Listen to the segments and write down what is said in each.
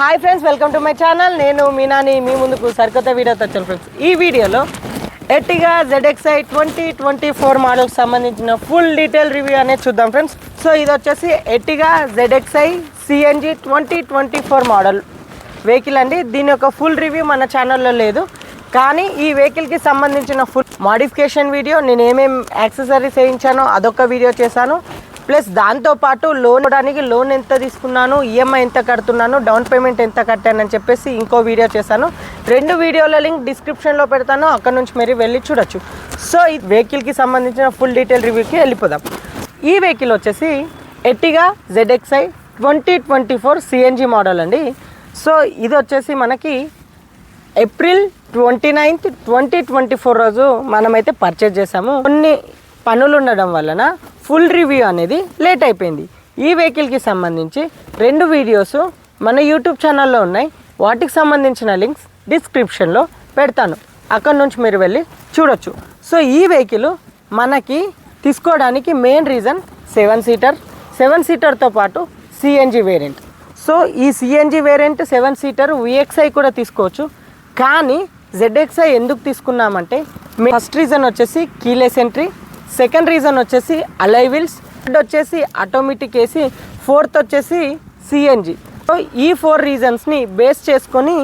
Hi friends welcome to my channel. నేను మీనాని మీ ముందుకు సరికొత్త వీడియోతో వచ్చాను ఫ్రెండ్స్. ఈ వీడియోలో Ertiga ZXI twenty twenty four మోడల్కి సంబంధించిన ఫుల్ డీటెయిల్ రివ్యూ అనేది చూద్దాం ఫ్రెండ్స్. సో ఇది వచ్చేసి Ertiga ZXi CNG twenty twenty four model vehicle అండి. దీని యొక్క ఫుల్ రివ్యూ మన ఛానల్లో లేదు. కానీ ఈ వెహికల్కి సంబంధించిన ఫుల్ మాడిఫికేషన్ వీడియో నేను ఏమేమి యాక్సెసరీస్ వేయించానో అదొక వీడియో చేశాను. ప్లస్ దాంతోపాటు లోన్ ఇవ్వడానికి లోన్ ఎంత తీసుకున్నాను ఈఎంఐ ఎంత కడుతున్నాను డౌన్ పేమెంట్ ఎంత కట్టానని చెప్పేసి ఇంకో వీడియో చేశాను. రెండు వీడియోల లింక్ డిస్క్రిప్షన్లో పెడతాను అక్కడ నుంచి మీరు వెళ్ళి చూడొచ్చు. సో ఈ వెహికల్కి సంబంధించిన ఫుల్ డీటెయిల్ రివ్యూకి వెళ్ళిపోదాం. ఈ వెహికల్ వచ్చేసి Ertiga ZXi twenty twenty four CNG model అండి. సో ఇది వచ్చేసి మనకి April twenty ninth twenty twenty four రోజు మనమైతే పర్చేజ్ చేసాము కొన్ని పనులు ఉండడం వలన ఫుల్ రివ్యూ అనేది లేట్ అయిపోయింది. ఈ వెహికల్కి సంబంధించి రెండు వీడియోస్ మన యూట్యూబ్ ఛానల్లో ఉన్నాయి. వాటికి సంబంధించిన లింక్స్ డిస్క్రిప్షన్లో పెడతాను. అక్కడ నుంచి మీరు వెళ్ళి చూడొచ్చు. సో ఈ వెహికల్ మనకి తీసుకోవడానికి main reason seven seater seven సీటర్తో పాటు సిఎన్జి వేరియంట్. సో ఈ CNG variant seven seater VXi కూడా తీసుకోవచ్చు. కానీ జెడ్ఎక్స్ఐ ఎందుకు తీసుకున్నామంటే ఫస్ట్ రీజన్ వచ్చేసి కీలెస్ ఎంట్రీ సెకండ్ రీజన్ వచ్చేసి అలైవిల్స్ థర్డ్ వచ్చేసి ఆటోమేటిక్ ఏసీ ఫోర్త్ వచ్చేసి సిఎన్జి సో ఈ ఫోర్ రీజన్స్ని బేస్ చేసుకొని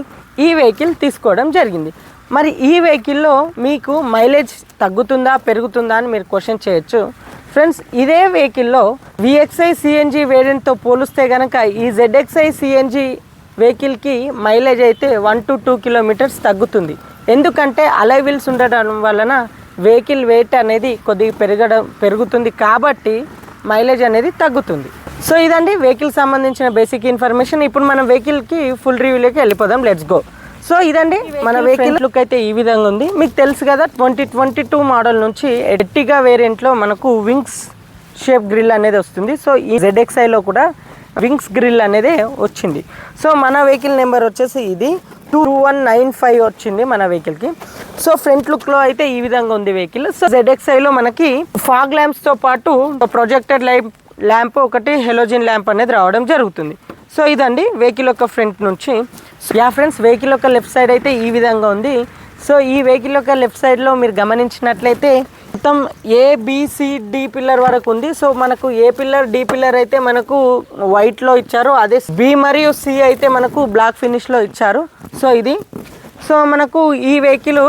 ఈ వెహికల్ తీసుకోవడం జరిగింది. మరి ఈ వెహికల్లో మీకు మైలేజ్ తగ్గుతుందా పెరుగుతుందా అని మీరు క్వశ్చన్ చేయొచ్చు. ఫ్రెండ్స్ ఇదే వెహికల్లో విఎక్స్ఐ సిఎన్జి వేరియంట్తో పోలిస్తే కనుక ఈ జెడ్ఎక్స్ఐ సిఎన్జి వెహికల్కి మైలేజ్ అయితే వన్ టు టూ కిలోమీటర్స్ తగ్గుతుంది. ఎందుకంటే అలై వీల్స్ ఉండడం వలన వెహికల్ వెయిట్ అనేది కొద్దిగా పెరగడం పెరుగుతుంది కాబట్టి మైలేజ్ అనేది తగ్గుతుంది. సో ఇదండి వెహికల్ సంబంధించిన బేసిక్ ఇన్ఫర్మేషన్. ఇప్పుడు మనం వెహికల్కి ఫుల్ రివ్యూలోకి వెళ్ళిపోదాం. Let's go. సో ఇదండి మన వెహికల్ లుక్ అయితే ఈ విధంగా ఉంది. మీకు తెలుసు కదా ట్వంటీ ట్వంటీ టూ మోడల్ నుంచి ఎట్టిగా వేరియంట్లో మనకు వింగ్స్ షేప్ గ్రిల్ అనేది వస్తుంది. సో ఈ జెడ్ఎక్స్ఐలో కూడా వింగ్స్ గ్రిల్ అనేది వచ్చింది. సో మన వెహికల్ నెంబర్ వచ్చేసి ఇది. టూ వన్ నైన్ ఫైవ్ వచ్చింది మన వెహికల్కి. సో ఫ్రంట్ లుక్లో అయితే ఈ విధంగా ఉంది వెహికల్. సో జెడ్ఎక్స్ఐలో మనకి ఫాగ్ ల్యాంప్స్తో పాటు ప్రొజెక్టెడ్ లైట్ ల్యాంప్ ఒకటి హెలోజిన్ ల్యాంప్ అనేది రావడం జరుగుతుంది. సో ఇదండి వెహికల్ యొక్క ఫ్రంట్ నుంచి. యా ఫ్రెండ్స్ వెహికల్ యొక్క లెఫ్ట్ సైడ్ అయితే ఈ విధంగా ఉంది. సో ఈ వెహికల్ యొక్క లెఫ్ట్ సైడ్లో మీరు గమనించినట్లయితే మొత్తం ఏ డి పిల్లర్ వరకు ఉంది. సో మనకు ఏ పిల్లర్ డి పిల్లర్ అయితే మనకు వైట్లో ఇచ్చారు. అదే బి మరియు సి అయితే మనకు బ్లాక్ ఫినిష్లో ఇచ్చారు. సో ఇది. సో మనకు ఈ వెహికల్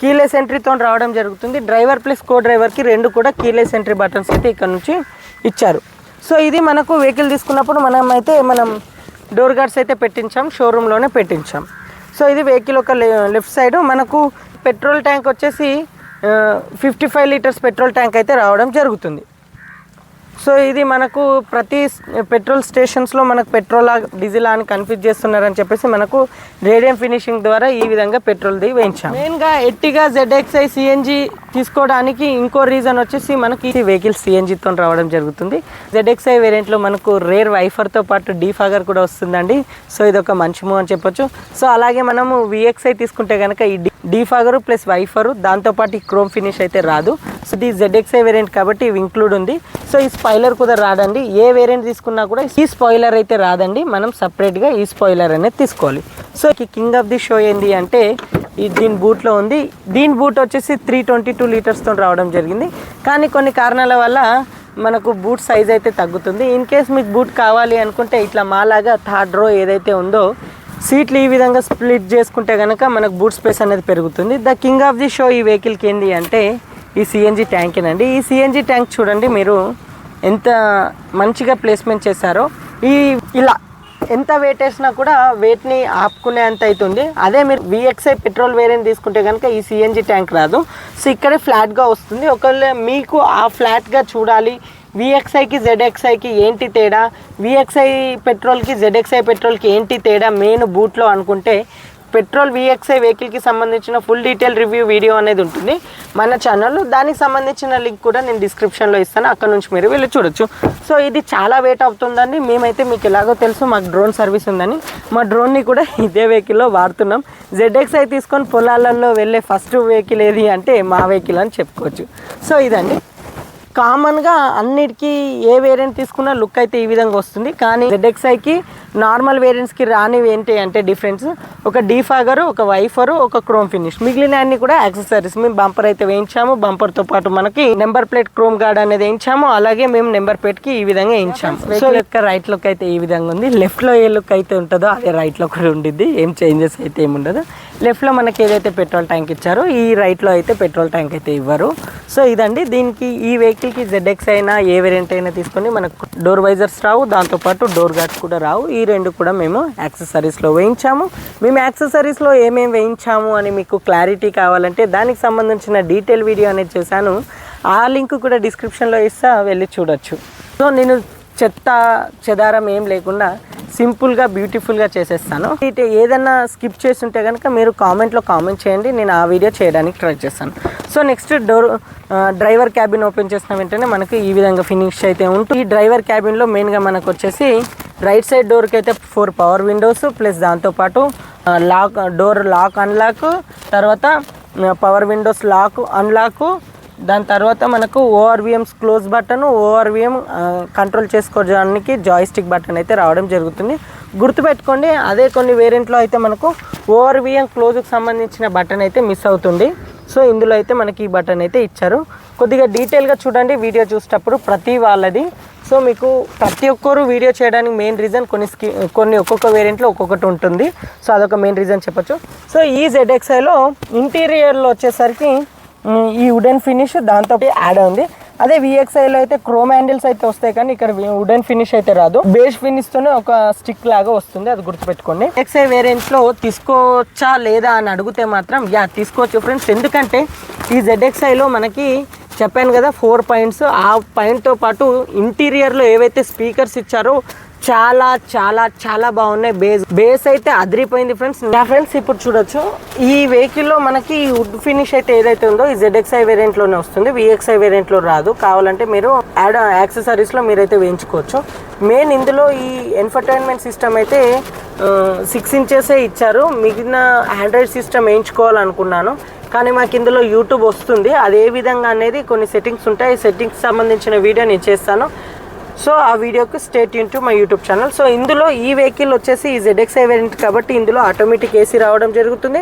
కీలెస్ ఎంట్రీతో రావడం జరుగుతుంది. డ్రైవర్ ప్లస్ కో డ్రైవర్కి రెండు కూడా కీలెస్ ఎంట్రీ బటన్స్ అయితే ఇక్కడ నుంచి ఇచ్చారు. సో ఇది మనకు వెహికల్ తీసుకున్నప్పుడు మనం అయితే మనం డోర్ గార్డ్స్ అయితే పెట్టించాం. షోరూంలోనే పెట్టించాం. సో ఇది వెహికల్ ఒక లెఫ్ట్ సైడ్ మనకు పెట్రోల్ ట్యాంక్ వచ్చేసి fifty five litres petrol tank అయితే రావడం జరుగుతుంది. సో ఇది మనకు ప్రతి పెట్రోల్ స్టేషన్స్లో మనకు పెట్రోల్ డీజిల్ అని కన్ఫ్యూజ్ చేస్తున్నారని చెప్పేసి మనకు రేడియం ఫినిషింగ్ ద్వారా ఈ విధంగా పెట్రోల్ది వేయించాం. మెయిన్గా ఎట్టిగా జెడ్ఎక్స్ఐ సిఎన్జి తీసుకోవడానికి ఇంకో రీజన్ వచ్చేసి మనకి ఈ వెహికల్ సిఎన్జితో రావడం జరుగుతుంది. జెడ్ఎక్స్ఐ వేరియంట్లో మనకు రేర్ వైఫర్తో పాటు డీఫాగర్ కూడా వస్తుందండి. సో ఇది ఒక మంచి మూవ్ అని చెప్పొచ్చు. సో అలాగే మనము విఎక్స్ఐ తీసుకుంటే కనుక ఈ డీఫాగర్ ప్లస్ వైఫర్ దాంతోపాటు ఈ క్రోమ్ ఫినిష్ అయితే రాదు. సో ఇది జెడ్ఎక్స్ఐ వేరియంట్ కాబట్టి ఇవి ఇంక్లూడ్ ఉంది. సో ఈ స్పాయిలర్ కూడా రాదండి. ఏ వేరియంట్ తీసుకున్నా కూడా ఈ స్పాయిలర్ అయితే రాదండి. మనం సపరేట్గా ఈ స్పాయిలర్ అనేది తీసుకోవాలి. So king of the show ఏంటి అంటే దీని బూట్లో ఉంది. దీని బూట్ వచ్చేసి త్రీ ట్వంటీ టూ లీటర్స్తో రావడం జరిగింది. కానీ కొన్ని కారణాల వల్ల మనకు బూట్ సైజ్ అయితే తగ్గుతుంది. ఇన్ కేస్ మీకు బూట్ కావాలి అనుకుంటే ఇట్లా మాలాగా థర్డ్ రో ఏదైతే ఉందో సీట్లు ఈ విధంగా స్ప్లిట్ చేసుకుంటే కనుక మనకు బూట్ స్పేస్ అనేది పెరుగుతుంది. The king of the show ఈ వెహికల్కి ఏంది అంటే ఈ సిఎన్జి ట్యాంకేనండి ఈ సిఎన్జి ట్యాంక్ చూడండి మీరు ఎంత మంచిగా ప్లేస్మెంట్ చేశారో. ఈ ఇలా ఎంత వెయిట్ వేసినా కూడా వెయిట్ని ఆపుకునే అంత అవుతుంది అదే మీరు విఎక్స్ఐ పెట్రోల్ వేరియంట్ తీసుకుంటే కనుక ఈ సిఎన్జి ట్యాంక్ రాదు. సో ఇక్కడే ఫ్లాట్గా వస్తుంది. ఒకవేళ మీకు ఆ ఫ్లాట్గా చూడాలి విఎక్స్ఐకి జెడ్ఎక్స్ఐకి ఏంటి తేడా విఎక్స్ఐ పెట్రోల్కి జెడ్ఎక్స్ఐ పెట్రోల్కి ఏంటి తేడా మెయిన్ బూట్లో అనుకుంటే పెట్రోల్ విఎక్స్ఐ వెహికల్కి సంబంధించిన ఫుల్ డీటెయిల్ రివ్యూ వీడియో అనేది ఉంటుంది మన ఛానల్లో దానికి సంబంధించిన లింక్ కూడా నేను డిస్క్రిప్షన్లో ఇస్తాను. అక్కడ నుంచి మీరు వెళ్ళి చూడొచ్చు. సో ఇది చాలా వెయిట్ అవుతుందండి. మేమైతే మీకు ఎలాగో తెలుసు మాకు డ్రోన్ సర్వీస్ ఉందని. మా డ్రోన్ని కూడా ఇదే వెహికల్లో వాడుతున్నాం. జెడ్ఎక్స్ఐ తీసుకొని పొలాలలో వెళ్ళే ఫస్ట్ వెహికల్ ఏది అంటే మా వెహికల్ అని చెప్పుకోవచ్చు. సో ఇదండి. కామన్గా అన్నిటికీ ఏ వేరియంట్ తీసుకున్నా లుక్ అయితే ఈ విధంగా వస్తుంది. కానీ జెడ్ఎక్స్ఐకి నార్మల్ వేరియంట్స్కి రానివి ఏంటి అంటే డిఫరెన్స్ ఒక డీఫాగర్ ఒక వైఫర్ ఒక క్రోమ్ ఫినిష్ మిగిలిన అన్ని కూడా యాక్సెసరీస్ మేము బంపర్ అయితే వేయించాము. బంపర్తో పాటు మనకి నెంబర్ ప్లేట్ క్రోమ్ గార్డ్ అనేది వేయించాము. అలాగే మేము నెంబర్ ప్లేట్కి ఈ విధంగా వేయించాము. సో యొక్క రైట్ లుక్ అయితే ఈ విధంగా ఉంది. లెఫ్ట్లో ఏ లుక్ అయితే ఉంటుందో అదే రైట్లో కూడా ఉండిద్ది. ఏం చేంజెస్ అయితే ఏమి ఉండదు. లెఫ్ట్లో మనకి ఏదైతే పెట్రోల్ ట్యాంక్ ఇచ్చారో ఈ రైట్లో అయితే పెట్రోల్ ట్యాంక్ అయితే ఇవ్వరు. సో ఇదండి. దీనికి ఈ వెహికల్కి జెడ్ఎక్స్ అయినా ఏ వేరియంట్ అయినా తీసుకొని మనకు డోర్ వైజర్స్ రావు. దాంతోపాటు డోర్ గార్డ్స్ కూడా రావు. ఈ రెండు కూడా మేము యాక్సెసరీస్లో వేయించాము. మేము యాక్సెసరీస్లో ఏమేమి వేయించాము అని మీకు క్లారిటీ కావాలంటే దానికి సంబంధించిన డీటెయిల్ వీడియో అనేది చేశాను. ఆ లింక్ కూడా డిస్క్రిప్షన్లో ఇస్తా వెళ్ళి చూడొచ్చు. సో నేను చెత్త చెదారం ఏం లేకుండా సింపుల్గా బ్యూటిఫుల్గా చేసేస్తాను. ఇటు ఏదన్నా స్కిప్ చేసి ఉంటే కనుక మీరు కామెంట్లో కామెంట్ చేయండి నేను ఆ వీడియో చేయడానికి ట్రై చేస్తాను. So next door driver cabin open చేసిన వెంటనే మనకి ఈ విధంగా ఫినిష్ అయితే ఉంటుంది. ఈ డ్రైవర్ క్యాబిన్లో మెయిన్గా మనకు వచ్చేసి రైట్ సైడ్ డోర్కి అయితే ఫోర్ పవర్ విండోస్ ప్లస్ దాంతోపాటు లాక్ డోర్ లాక్ అన్లాక్ తర్వాత పవర్ విండోస్ లాక్ అన్లాక్ దాని తర్వాత మనకు ORVMs close button ORVM control చేసుకోవడానికి జాయిస్టిక్ బటన్ అయితే రావడం జరుగుతుంది. గుర్తుపెట్టుకోండి అదే కొన్ని వేరియంట్లో అయితే మనకు ఓఆర్విఎం క్లోజ్కి సంబంధించిన బటన్ అయితే మిస్ అవుతుంది. సో ఇందులో అయితే మనకి ఈ బటన్ అయితే ఇచ్చారు. కొద్దిగా డీటెయిల్గా చూడండి వీడియో చూసేటప్పుడు ప్రతి వాళ్ళది సో మీకు ప్రతి ఒక్కరు వీడియో చేయడానికి మెయిన్ రీజన్ కొన్ని స్కి కొన్ని ఒక్కొక్క వేరియంట్లో ఒక్కొక్కటి ఉంటుంది. సో అదొక మెయిన్ రీజన్ చెప్పొచ్చు. సో ఈ జెడ్ఎక్స్ఐలో ఇంటీరియర్లో వచ్చేసరికి ఈ వుడెన్ ఫినిష్ దాంతో యాడ్ ఉంది. అదే విఎక్స్ఐలో అయితే క్రోమ్ హ్యాండిల్స్ అయితే వస్తాయి కానీ ఇక్కడ వుడెన్ ఫినిష్ అయితే రాదు. బేస్ ఫినిష్ తోనే ఒక స్టిక్ లాగా వస్తుంది. అది గుర్తుపెట్టుకోండి. ఎక్స్ఐ వేరియంట్లో తీసుకోవచ్చా లేదా అని అడిగితే మాత్రం యా తీసుకోవచ్చు ఫ్రెండ్స్ ఎందుకంటే ఈ జెడ్ఎక్స్ఐలో మనకి చెప్పాను కదా ఫోర్ పాయింట్స్ ఆ పాయింట్తో పాటు ఇంటీరియర్లో ఏవైతే స్పీకర్స్ ఇచ్చారో చాలా చాలా చాలా బాగున్నాయి. బేస్ బేస్ అయితే అదిరిపోయింది ఫ్రెండ్స్ నా ఫ్రెండ్స్ ఇప్పుడు చూడొచ్చు. ఈ వెహికల్లో మనకి వుడ్ ఫినిష్ అయితే ఏదైతే ఉందో ఈ జెడ్ఎక్స్ఐ వేరియంట్లోనే వస్తుంది. విఎక్స్ఐ వేరియంట్లో రాదు. కావాలంటే మీరు యాడ్ యాక్సెసరీస్లో మీరైతే వేయించుకోవచ్చు. మెయిన్ ఇందులో ఈ ఎంటర్టైన్మెంట్ సిస్టమ్ అయితే సిక్స్ ఇంచెసే ఇచ్చారు. మిగిలిన ఆండ్రాయిడ్ సిస్టమ్ వేయించుకోవాలనుకున్నాను. కానీ మాకు ఇందులో యూట్యూబ్ వస్తుంది. అది ఏ విధంగా అనేది కొన్ని సెట్టింగ్స్ ఉంటాయి. సెట్టింగ్స్ సంబంధించిన వీడియో నేను చేస్తాను. సో ఆ వీడియోకి stay Yoon to my YouTube channel so ఇందులో ఈ వెహికల్ వచ్చేసి ఈ ZXi వేరియంట్ కాబట్టి ఇందులో ఆటోమేటిక్ ఏసీ రావడం జరుగుతుంది.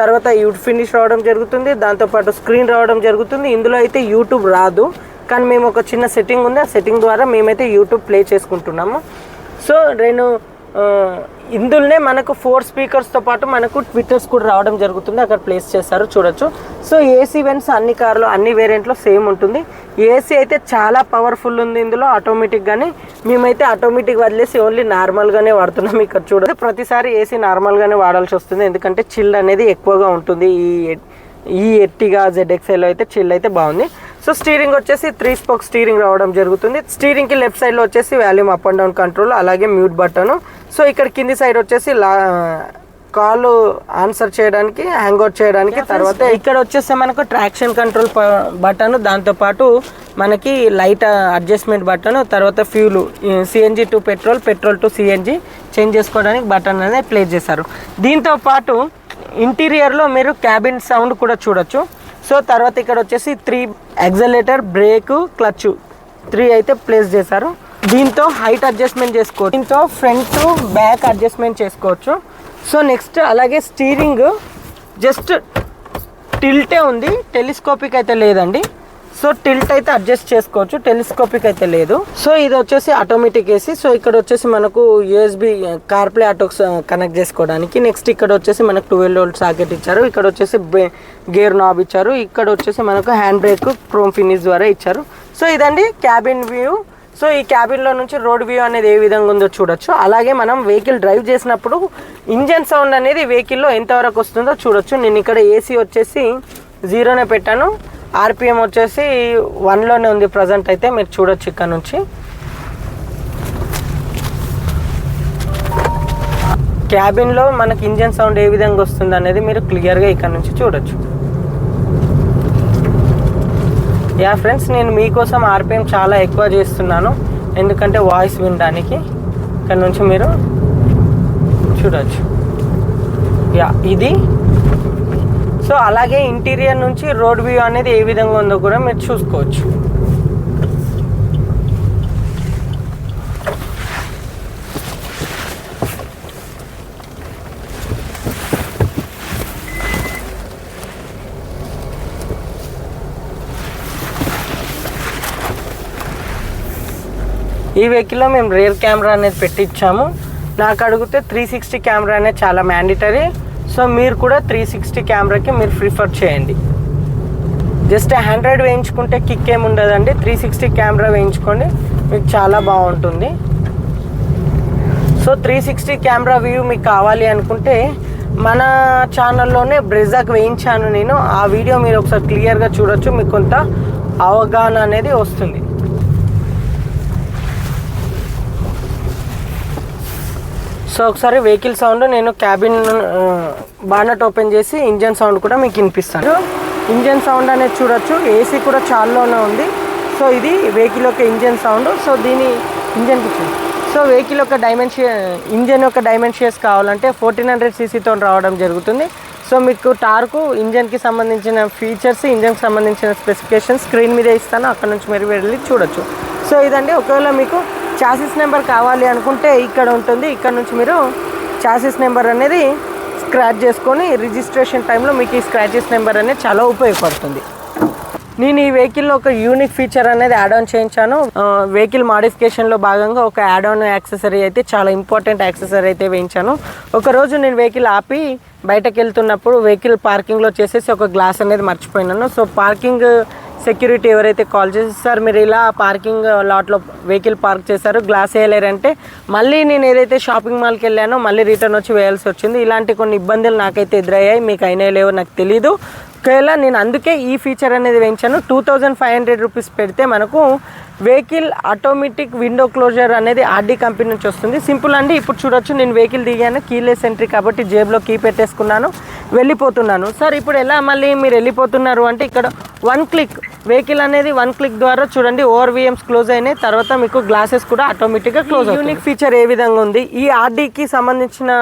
తర్వాత యూట్ ఫినిష్ రావడం జరుగుతుంది. దాంతోపాటు స్క్రీన్ రావడం జరుగుతుంది. ఇందులో అయితే యూట్యూబ్ రాదు. కానీ మేము ఒక చిన్న సెట్టింగ్ ఉంది. ఆ సెట్టింగ్ ద్వారా మేమైతే యూట్యూబ్ ప్లే చేసుకుంటున్నాము. సో నేను ఇందులోనే మనకు ఫోర్ స్పీకర్స్తో పాటు మనకు ట్విట్టర్స్ కూడా రావడం జరుగుతుంది. అక్కడ ప్లేస్ చేస్తారు చూడొచ్చు. సో ఏసీ వెన్స్ అన్ని కార్లు అన్ని వేరియంట్లో సేమ్ ఉంటుంది. ఏసీ అయితే చాలా పవర్ఫుల్ ఉంది ఇందులో ఆటోమేటిక్గానే మేమైతే ఆటోమేటిక్ వదిలేసి ఓన్లీ నార్మల్గానే వాడుతున్నాం ఇక్కడ చూడదు ప్రతిసారి ఏసీ నార్మల్గానే వాడాల్సి వస్తుంది. ఎందుకంటే చిల్ అనేది ఎక్కువగా ఉంటుంది. ఈ ఈ ఎట్టిగా జెడ్ఎక్స్ఐలో అయితే చిల్ అయితే బాగుంది. సో స్టీరింగ్ వచ్చేసి త్రీ స్పోక్ స్టీరింగ్ రావడం జరుగుతుంది. స్టీరింగ్కి లెఫ్ట్ సైడ్లో వచ్చేసి volume up and down control అలాగే మ్యూట్ బటన్ సో ఇక్కడ కింది సైడ్ వచ్చేసి కాల్ ఆన్సర్ చేయడానికి హ్యాంగ్ అవుట్ చేయడానికి తర్వాత ఇక్కడ వచ్చేస్తే మనకు ట్రాక్షన్ కంట్రోల్ బటన్ దాంతో పాటు మనకి లైట్ అడ్జస్ట్మెంట్ బటన్ తర్వాత fuel CNG to petrol petrol to CNG change చేసుకోవడానికి బటన్ అనేది ప్లేస్ చేశారు. దీంతో పాటు ఇంటీరియర్లో మీరు క్యాబిన్ సౌండ్ కూడా చూడొచ్చు. సో తర్వాత ఇక్కడ వచ్చేసి three accelerator brake clutch. Three అయితే ప్లేస్ చేశారు. దీంతో హైట్ అడ్జస్ట్మెంట్ చేసుకోవచ్చు. దీంతో ఫ్రంట్ బ్యాక్ అడ్జస్ట్మెంట్ చేసుకోవచ్చు. సో నెక్స్ట్ అలాగే స్టీరింగ్ జస్ట్ టిల్టే ఉంది. టెలిస్కోపిక్ అయితే లేదండి. సో టిల్ట్ అయితే అడ్జస్ట్ చేసుకోవచ్చు టెలిస్కోపిక్ అయితే లేదు. సో ఇది వచ్చేసి ఆటోమేటిక్ ఏసీ. సో ఇక్కడ వచ్చేసి మనకు యూఎస్బి కార్ప్లే ఆటోస్ కనెక్ట్ చేసుకోవడానికి. నెక్స్ట్ ఇక్కడ వచ్చేసి మనకు ట్వెల్వ్ వోల్ట్ సాకెట్ ఇచ్చారు. ఇక్కడ వచ్చేసి గేర్ నాబ్ ఇచ్చారు. ఇక్కడ వచ్చేసి మనకు హ్యాండ్ బ్రేక్ క్రోమ్ ఫినిష్ ద్వారా ఇచ్చారు. సో ఇదండి క్యాబిన్ వ్యూ సో ఈ క్యాబిన్లో నుంచి రోడ్ వ్యూ అనేది ఏ విధంగా ఉందో చూడొచ్చు. అలాగే మనం వెహికల్ డ్రైవ్ చేసినప్పుడు ఇంజన్ సౌండ్ అనేది వెహికల్లో ఎంతవరకు వస్తుందో చూడొచ్చు. నేను ఇక్కడ ఏసీ వచ్చేసి జీరోనే పెట్టాను. ఆర్పిఎం వచ్చేసి వన్లోనే ఉంది ప్రజెంట్ అయితే మీరు చూడొచ్చు ఇక్కడ నుంచి. క్యాబిన్లో మనకి ఇంజన్ సౌండ్ ఏ విధంగా వస్తుంది అనేది మీరు క్లియర్గా ఇక్కడ నుంచి చూడొచ్చు. యా ఫ్రెండ్స్ నేను మీకోసం ఆర్పిఎం చాలా ఎక్కువ చేస్తున్నాను. ఎందుకంటే వాయిస్ వినడానికి ఇక్కడ నుంచి మీరు చూడొచ్చు. యా ఇది సో అలాగే ఇంటీరియర్ నుంచి రోడ్ వ్యూ అనేది ఏ విధంగా ఉందో కూడా మీరు చూసుకోవచ్చు. ఈ వెహికల్లో మేము రేర్ కెమెరా అనేది పెట్టించాము నాకు అడిగితే త్రీ సిక్స్టీ కెమెరా అనేది చాలా మ్యాండిటరీ. సో మీరు కూడా త్రీ సిక్స్టీ కెమెరాకి మీరు ప్రిఫర్ చేయండి. జస్ట్ హండ్రెడ్ వేయించుకుంటే కిక్ ఏమి ఉండదండి. త్రీ సిక్స్టీ కెమెరా వేయించుకోండి మీకు చాలా బాగుంటుంది. So three sixty camera view మీకు కావాలి అనుకుంటే మన ఛానల్లోనే బ్రెజాక్ వేయించాను నేను. ఆ వీడియో మీరు ఒకసారి క్లియర్గా చూడొచ్చు మీకు కొంత అవగాహన అనేది వస్తుంది. సో ఒకసారి వెహికల్ సౌండ్ నేను క్యాబిన్ బానట్ ఓపెన్ చేసి ఇంజన్ సౌండ్ కూడా మీకు వినిపిస్తాను. ఇంజన్ సౌండ్ అనేది చూడొచ్చు. ఏసీ కూడా చాలానే ఉంది. సో ఇది వెహికల్ యొక్క ఇంజన్ సౌండ్. సో దీని ఇంజన్ సో వెహికల్ యొక్క డైమెన్షియ ఇంజన్ యొక్క డైమెన్షియస్ కావాలంటే ఫోర్టీన్ హండ్రెడ్ సీసీతో రావడం జరుగుతుంది. సో మీకు టార్కు ఇంజన్కి సంబంధించిన ఫీచర్స్ ఇంజన్కి సంబంధించిన స్పెసిఫికేషన్ స్క్రీన్ మీద ఇస్తాను. అక్కడ నుంచి మీరు వెళ్ళి చూడొచ్చు. సో ఇదండి. ఒకవేళ మీకు చాసిస్ నెంబర్ కావాలి అనుకుంటే ఇక్కడ ఉంటుంది. ఇక్కడ నుంచి మీరు చాసిస్ నెంబర్ అనేది స్క్రాచ్ చేసుకొని రిజిస్ట్రేషన్ టైంలో మీకు ఈ స్క్రాచెస్ నెంబర్ అనేది చాలా ఉపయోగపడుతుంది. నేను ఈ వెహికల్లో ఒక యూనిక్ ఫీచర్ అనేది యాడ్ ఆన్ చేయించాను. వెహికల్ మాడిఫికేషన్లో భాగంగా ఒక యాడ్ ఆన్ యాక్సెసరీ అయితే చాలా ఇంపార్టెంట్ యాక్సెసరీ అయితే వేయించాను. ఒకరోజు నేను వెహికల్ ఆపి బయటకు వెళ్తున్నప్పుడు వెహికల్ పార్కింగ్లో చేసేసి ఒక గ్లాస్ అనేది మర్చిపోయినాను. సో పార్కింగ్ సెక్యూరిటీ ఎవరైతే కాల్ చేసి సార్ మీరు ఇలా పార్కింగ్ లాట్లో వెహికల్ పార్క్ చేశారు గ్లాస్ వేయలేరంటే మళ్ళీ నేను ఏదైతే షాపింగ్ మాల్కి వెళ్ళానో మళ్ళీ రిటర్న్ వచ్చి వేయాల్సి వచ్చింది. ఇలాంటి కొన్ని ఇబ్బందులు నాకైతే ఎదురయ్యాయి మీకు అయినా లేవో నాకు తెలీదు. ఒకవేళ నేను అందుకే ఈ ఫీచర్ అనేది వేయించాను two thousand five hundred rupees పెడితే మనకు వెహికల్ ఆటోమేటిక్ విండో క్లోజర్ అనేది ఆర్డీ కంపెనీ నుంచి వస్తుంది. సింపుల్ అండి ఇప్పుడు చూడొచ్చు నేను వెహికల్ దిగాను కీలెస్ ఎంట్రీ కాబట్టి జేబులో కీ పెట్టేసుకున్నాను వెళ్ళిపోతున్నాను. సార్ ఇప్పుడు ఎలా మళ్ళీ మీరు వెళ్ళిపోతున్నారు అంటే ఇక్కడ వన్ క్లిక్ వెహికల్ అనేది వన్ క్లిక్ ద్వారా చూడండి ఓవర్ విఎమ్స్ క్లోజ్ అయినాయి తర్వాత మీకు గ్లాసెస్ కూడా ఆటోమేటిక్గా క్లోజ్ యూనిక్ ఫీచర్ ఏ విధంగా ఉంది? ఈ ఆర్డీకి సంబంధించిన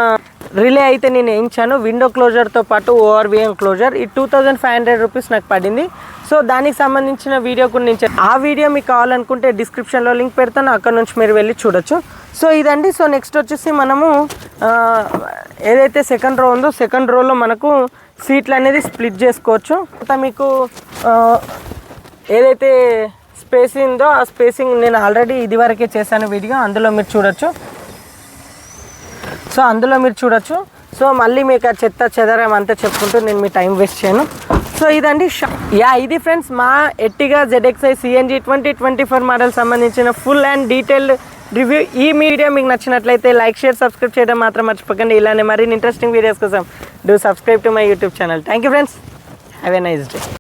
రిలే అయితే నేను వేయించాను. విండో క్లోజర్తో పాటు ఓవర్ క్లోజర్. ఈ two thousand five hundred rupees నాకు పడింది. సో దానికి సంబంధించిన వీడియో కూడా నేను ఆ వీడియో మీకు కావాలనుకుంటే డిస్క్రిప్షన్లో లింక్ పెడతాను. అక్కడ నుంచి మీరు వెళ్ళి చూడొచ్చు. సో ఇదండి. సో నెక్స్ట్ వచ్చేసి మనము ఏదైతే సెకండ్ రో ఉందో సెకండ్ రోలో మనకు సీట్లు అనేది స్ప్లిట్ చేసుకోవచ్చు. తర్వాత మీకు ఏదైతే స్పేసింగ్ ఉందో ఆ స్పేసింగ్ నేను ఆల్రెడీ ఇది వరకే చేశాను వీడియో. అందులో మీరు చూడొచ్చు. సో అందులో మీరు చూడొచ్చు. సో మళ్ళీ మీకు ఆ చెత్త చెదరం అంతా చెప్పుకుంటూ నేను మీ టైం వేస్ట్ చేయను. సో ఇదండి షా- యా ఇది ఫ్రెండ్స్ మా Ertiga ZXi CNG twenty twenty four model సంబంధించిన ఫుల్ అండ్ డీటెయిల్డ్ రివ్యూ. ఈ మీడియా మీకు నచ్చినట్లయితే లైక్ షేర్ సబ్స్క్రైబ్ చేయడం మాత్రం మర్చిపోకండి. ఇలానే మరిన్ని ఇంట్రెస్టింగ్ వీడియోస్ కోసం do subscribe to my YouTube channel thank you friends have a nice day